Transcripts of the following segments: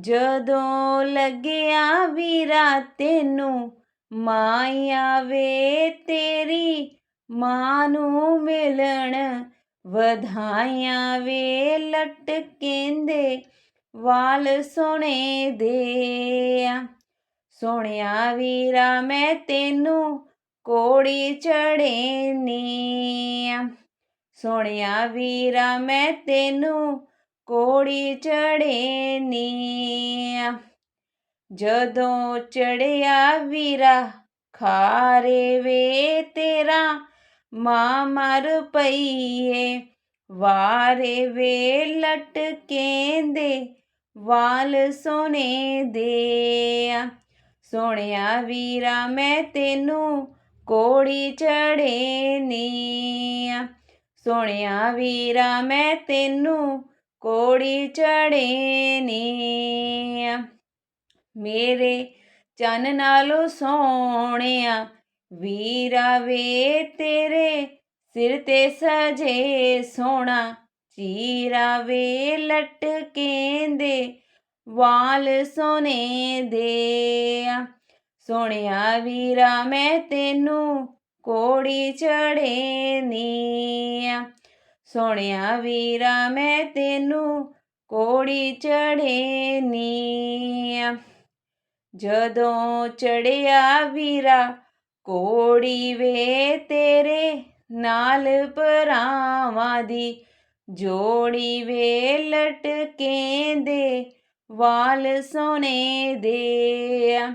ਜਦੋਂ ਲੱਗਿਆ ਵੀਰਾ ਤੈਨੂੰ ਮਾਇਆ ਵੇ ਤੇਰੀ, ਮਾਂ ਨੂੰ ਮਿਲਣ ਵਧਾਈਆਂ ਵੇ ਲਟਕੇਂਦੇ ਵਾਲ ਸੋਹਣੇ ਦੇ ਆ। ਸੋਹਣਿਆ ਵੀਰਾ, ਮੈਂ ਤੈਨੂੰ ਕੋੜੀ ਚੜੇ ਨੀ ਆ। ਸੋਹਣਿਆ ਵੀਰਾ, ਮੈਂ ਤੈਨੂੰ ਕੋੜੀ ਚੜੇ ਨੀ ਆ ਜਦੋਂ ਚੜਿਆ ਵੀਰਾ, ਖਾਰੇ ਵੇ ਤੇਰਾ ਮਾਂ ਮਰ ਪਈਏ। ਵਾਰੇ ਵੇ ਲਟਕੇਂਦੇ ਵਾਲ ਸੋਨੇ ਦੇ। ਆ ਸੋਹਣਿਆ ਵੀਰਾ, ਮੈਂ ਤੈਨੂੰ ਕੋੜੀ ਚੜੇ ਨੀ ਆ ਸੋਹਣਿਆ ਵੀਰਾ, ਮੈਂ ਤੈਨੂੰ ਕੋੜੀ ਚੜੇ ਨੀ। ਆ ਮੇਰੇ ਚੰਨ ਨਾਲੋਂ ਸੋਹਣਿਆ ਵੀਰਾ ਵੇ, ਤੇਰੇ ਸਿਰ ਤੇ ਸਜੇ ਸੋਹਣਾ ਚੀਰਾ ਵੇ ਲਟਕੇਂਦੇ ਵਾਲ ਸੋਨੇ ਦੇ। ਆ ਸੋਹਣਿਆ ਵੀਰਾ, ਮੈਂ ਤੈਨੂੰ ਕੋੜੀ ਚੜੇ ਨੀ। ਆ ਸੋਹਣਿਆ ਵੀਰਾ, ਮੈਂ ਤੈਨੂੰ ਕੋੜੀ ਚੜੇ ਨੀ ਆ। ਜਦੋਂ ਚੜਿਆ ਵੀਰਾ, ਕੋੜੀ ਵੇ ਤੇਰੇ ਨਾਲ ਭਰਾਵਾਂ ਦੀ। ਜੋੜੀ ਵੇ ਲਟਕੇਂਦੇ, ਵਾਲ ਸੋਨੇ ਦੇ ਆ।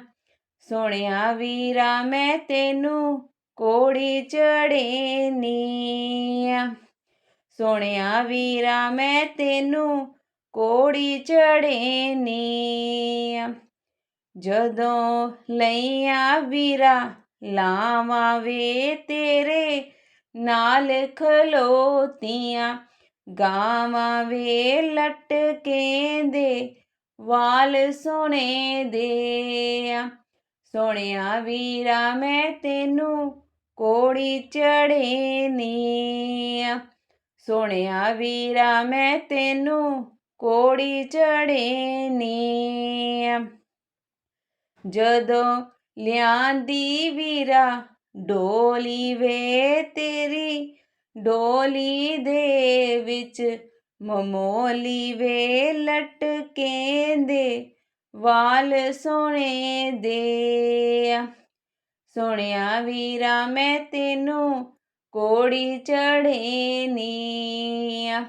ਸੋਹਣਿਆ ਵੀਰਾ, ਮੈਂ ਤੈਨੂੰ ਕੋੜੀ ਚੜੇ ਨੀ ਆ। ਸੋਹਣਿਆ ਵੀਰਾ, ਮੈਂ ਤੈਨੂੰ ਕੋੜੀ ਚੜੇ ਨੀ। ਆ ਜਦੋਂ ਲਈਆਂ ਵੀਰਾ ਲਾਵਾਂ ਵੇ ਤੇਰੇ ਨਾਲ ਖਲੋਤੀਆਂ। ਗਾਵਾਂ ਵੇ ਲਟਕੇਂਦੇ, ਵਾਲ ਸੋਨੇ ਦੇ ਆ ਸੋਹਣਿਆ ਵੀਰਾ, ਮੈਂ ਤੈਨੂੰ ਕੋੜੀ ਚੜੇ ਨੀ। ਆ ਸੋਹਣਿਆ ਵੀਰਾ, ਮੈਂ ਤੈਨੂੰ ਕੋੜੀ ਚੜੇ ਨੀ ਜਦੋਂ ਲਿਆਂਦੀ ਵੀਰਾ, ਡੋਲੀ ਵੇ ਤੇਰੀ, ਡੋਲੀ ਦੇ ਵਿੱਚ ਮਮੋਲੀ ਵੇ ਲਟਕੇਂਦੇ ਵਾਲ ਸੋਹਣੇ ਦੇ ਸੋਹਣਿਆ ਵੀਰਾ, ਮੈਂ ਤੈਨੂੰ ਕੋੜੀ ਚੜੇ ਨੀਆ ਆ।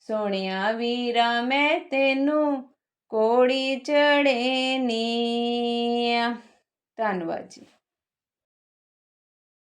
ਸੋਹਣਿਆ ਵੀਰਾ ਮੈਂ ਤੈਨੂੰ ਕੋੜੀ ਚੜੇ ਨੀਆ ਧੰਨਵਾਦ ਜੀ।